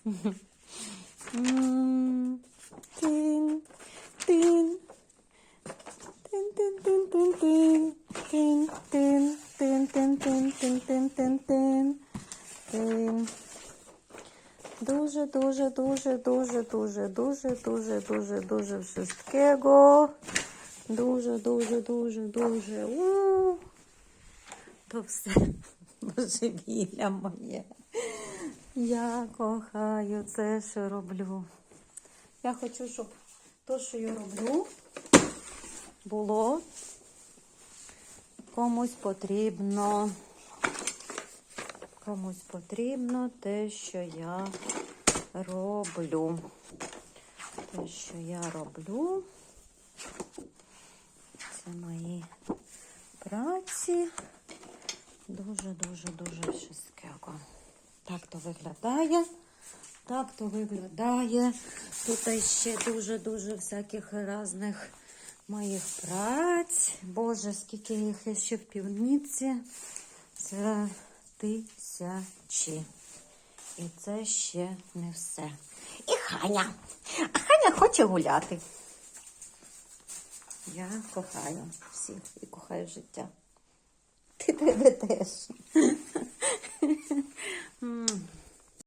Тин, тин. Тин, тин, тин. Дуже, дуже, дуже, дуже, дуже, дуже, дуже, дуже, дуже wszystkiego. Дуже, дуже, дуже, дуже. То все божевілля моє. Я кохаю це, що роблю. Я хочу, щоб то, що я роблю, було комусь потрібно. Комусь потрібно те, що я роблю. Те, що я роблю, це мої праці. Дуже, дуже, дуже щасливо. Так то виглядає. Так то виглядає. Тут ще дуже-дуже всяких різних моїх праць. Боже, скільки їх ще в півниці. Це тисячі. І це ще не все. І Ханя. А Ханя хоче гуляти. Я кохаю всіх і кохаю життя. Ти тебе теж. Hmm.